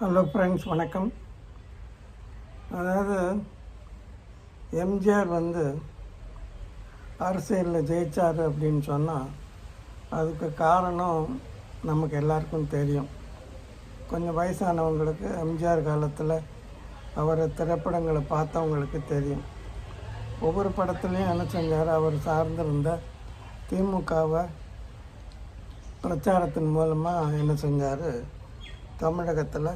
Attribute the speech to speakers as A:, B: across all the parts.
A: Hello friends வணக்கம். அதாவது எம்ஜிஆர் வந்து அரசியலில் ஜெயிச்சார் அப்படின்னு சொன்னால் அதுக்கு காரணம் நமக்கு எல்லாருக்கும் தெரியும். கொஞ்சம் வயசானவங்களுக்கு எம்ஜிஆர் காலத்தில் அவர் திரைப்படங்களை பார்த்தவங்களுக்கு தெரியும். ஒவ்வொரு படத்துலையும் என்ன செஞ்சார்? அவர் சார்ந்திருந்த திமுகவை பிரச்சாரத்தின் மூலமாக என்ன செஞ்சார்? தமிழகத்தில்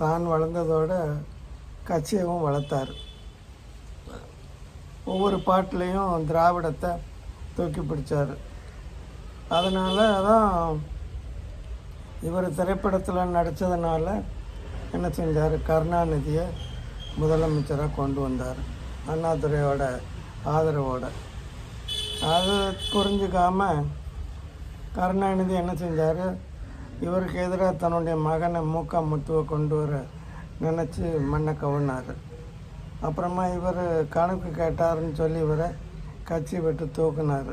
A: தான் வளர்ந்ததோட கட்சியவும் வளர்த்தார். ஒவ்வொரு பாட்டுலேயும் திராவிடத்தை தூக்கி பிடிச்சார். அதனால் தான் இவர் திரைப்படத்தில் நடித்ததுனால என்ன செஞ்சார்? கருணாநிதியை முதலமைச்சராக கொண்டு வந்தார். அண்ணாதுரையோட ஆதரவோடு. அது புரிஞ்சுக்காம கருணாநிதி என்ன செஞ்சார்? இவருக்கு எதிராக தன்னுடைய மகனை மூக்கா முத்துவை கொண்டு வர நினச்சி மண்ணை கவுனார். அப்புறமா இவர் கணக்கு கேட்டாருன்னு சொல்லி இவரை கட்சி விட்டு தூக்குனார்.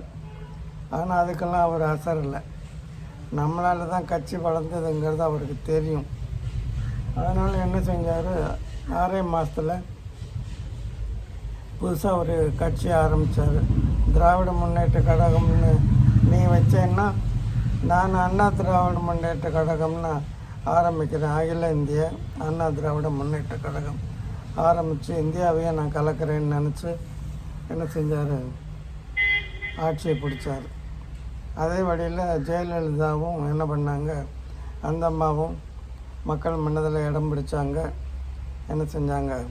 A: ஆனால் அதுக்கெல்லாம் அவர் அசர் இல்லை நம்மளால் தான் கட்சி வளர்ந்ததுங்கிறது அவருக்கு தெரியும். அதனால் என்ன செஞ்சார்? ஆறே மாதத்தில் புதுசாக ஒரு கட்சி ஆரம்பித்தார் திராவிட முன்னேற்ற கழகம்னு நீ வச்சேன்னா நான் அண்ணா திராவிட முன்னேற்ற கழகம்னு ஆரம்பிக்கிறேன் அகில இந்திய அண்ணா திராவிட முன்னேற்ற கழகம். ஆரம்பித்து இந்தியாவையே நான் கலக்கிறேன்னு நினச்சி என்ன செஞ்சார்? ஆட்சியை பிடிச்சார். அதே வழியில் ஜெயலலிதாவும் என்ன பண்ணாங்க? அந்த அம்மாவும் மக்கள் மனதில் இடம் பிடிச்சாங்க. என்ன செஞ்சாங்க?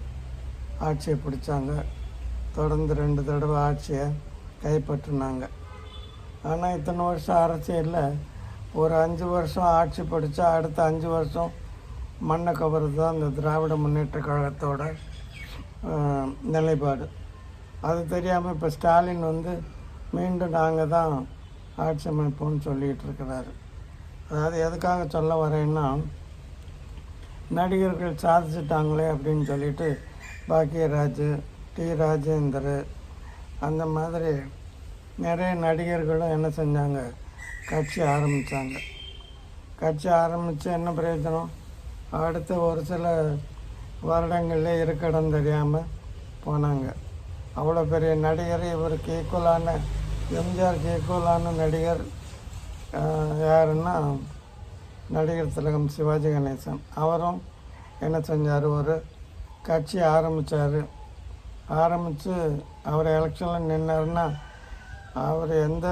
A: ஆட்சியை பிடிச்சாங்க. தொடர்ந்து ரெண்டு தடவை ஆட்சியை கைப்பற்றினாங்க. ஆனால் இத்தனை வருஷம் அரசியலில் ஒரு அஞ்சு வருஷம் ஆட்சி படித்தா அடுத்த அஞ்சு வருஷம் மண்ணை கவர்றது தான் இந்த திராவிட முன்னேற்ற கழகத்தோட நிலைப்பாடு. அது தெரியாமல் இப்போ ஸ்டாலின் வந்து மீண்டும் நாங்கள் தான் ஆட்சி அமைப்போம்னு சொல்லிகிட்டு இருக்கிறாரு. அதாவது எதுக்காக சொல்ல வரேன்னா நடிகர்கள் சாதிச்சிட்டாங்களே அப்படின்னு சொல்லிட்டு பாக்கியராஜ் டி. ராஜேந்தர் அந்த மாதிரி நிறைய நடிகர்களும் என்ன செஞ்சாங்க? கட்சி ஆரம்பித்தாங்க கட்சி ஆரம்பித்து என்ன பிரயோஜனம்? அடுத்த ஒரு சில வருடங்களில் இருக்கடம் தெரியாமல் போனாங்க. அவ்வளோ பெரிய நடிகர் இவருக்கு ஈக்குவலான எம்ஜிஆருக்கு ஈக்குவலான நடிகர் யாருன்னா நடிகர் திலகம் சிவாஜி கணேசன். அவரும் என்ன செஞ்சார்? ஒரு கட்சி ஆரம்பித்தார் ஆரம்பித்து அவர் எலெக்ஷனில் நின்னாருன்னா அவர் எந்த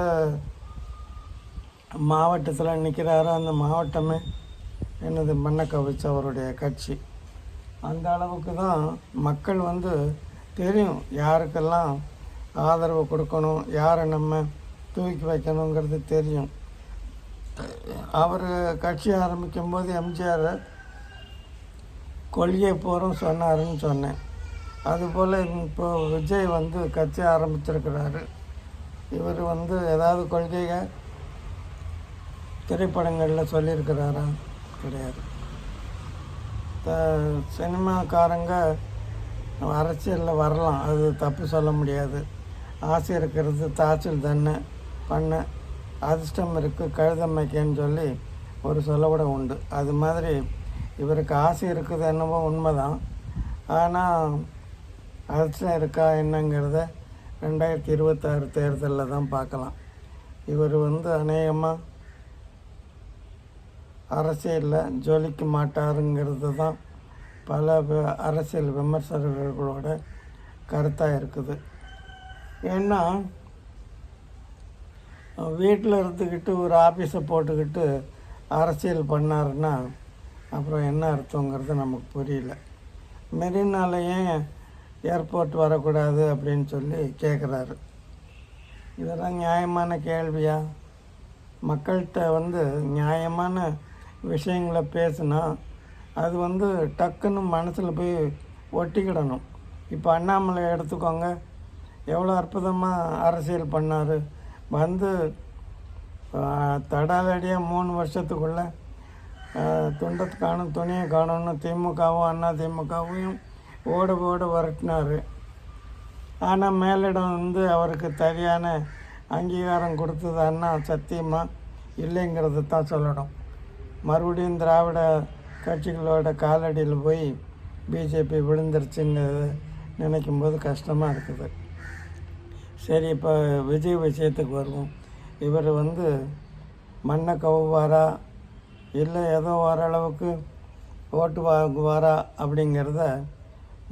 A: மாவட்டத்தில் நிற்கிறாரோ அந்த மாவட்டமே என்னது மண்ணை கவிச்ச அவருடைய கட்சி. அந்த அளவுக்கு தான் மக்கள் வந்து தெரியும் யாருக்கெல்லாம் ஆதரவு கொடுக்கணும் யாரை நம்ம தூக்கி வைக்கணுங்கிறது தெரியும். அவர் கட்சி ஆரம்பிக்கும்போது எம்ஜிஆர் கொள்கை போகிறோம் சொன்னாருன்னு சொன்னேன். அதுபோல் இப்போ விஜய் வந்து கட்சி ஆரம்பிச்சிருக்கிறாரு. இவர் வந்து ஏதாவது கொள்கைகள் திரைப்படங்களில் சொல்லியிருக்கிறாரா? கிடையாது. சினிமாக்காரங்க அரசியலில் வரலாம். அது தப்பு சொல்ல முடியாது. ஆசை இருக்கிறது தாச்சல் தன்னை பண்ண அதிர்ஷ்டம் இருக்குது கழுதமைக்கேன்னு சொல்லி ஒரு சொல்லவிட உண்டு. அது மாதிரி இவருக்கு ஆசை இருக்குது என்னவோ உண்மைதான். ஆனால் அதிர்ஷ்டம் இருக்கா என்னங்கிறத ரெண்டாயிரத்தி இருபத்தாறு தேர்தலில் தான் பார்க்கலாம். இவர் வந்து அநேகமாக அரசியலில் ஜொலிக்க மாட்டாருங்கிறது தான் பல அரசியல் விமர்சகர்களோட கருத்தாக இருக்குது. ஏன்னா வீட்டில் இருந்துக்கிட்டு ஒரு ஆஃபீஸை போட்டுக்கிட்டு அரசியல் பண்ணாருன்னா அப்புறம் என்ன அர்த்தங்கிறது நமக்கு புரியல. மெரினால ஏன் ஏர்போர்ட் வரக்கூடாது அப்படின்னு சொல்லி கேட்குறாரு இதெல்லாம் நியாயமான கேள்வியா? மக்கள்கிட்ட வந்து நியாயமான விஷயங்களை பேசுனா அது வந்து டக்குன்னு மனசில் போய் ஒட்டிக்கிடணும். இப்போ அண்ணாமலை எடுத்துக்கோங்க. எவ்வளோ அற்புதமாக அரசியல் பண்ணார். வந்து தடாலடியாக மூணு வருஷத்துக்குள்ளே துண்டத்து காணும் துணியை காணும்னு திமுகவும் அண்ணா திமுகவும் ஓட ஓட வரட்டினார். ஆனால் மேலிடம் வந்து அவருக்கு சரியான அங்கீகாரம் கொடுத்தது அண்ணா சத்தியமாக இல்லைங்கிறது தான் சொல்லணும். மறுபடியும் திராவிட கட்சிகளோட காலடியில் போய் பிஜேபி விழுந்துருச்சுன்னு நினைக்கும் போது கஷ்டமாக இருக்குது. சரி இப்போ விஜய் விஷயத்துக்கு வருவோம். இவர் வந்து மண்ணை கவுவாரா? இல்லை ஏதோ ஓரளவுக்கு ஓட்டு வாங்குவாரா அப்படிங்கிறத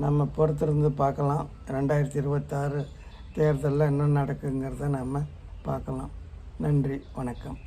A: நம்ம பொறுத்திருந்து பார்க்கலாம். ரெண்டாயிரத்தி இருபத்தாறு தேர்தலில் என்ன நடக்குங்கிறத நம்ம பார்க்கலாம். நன்றி வணக்கம்.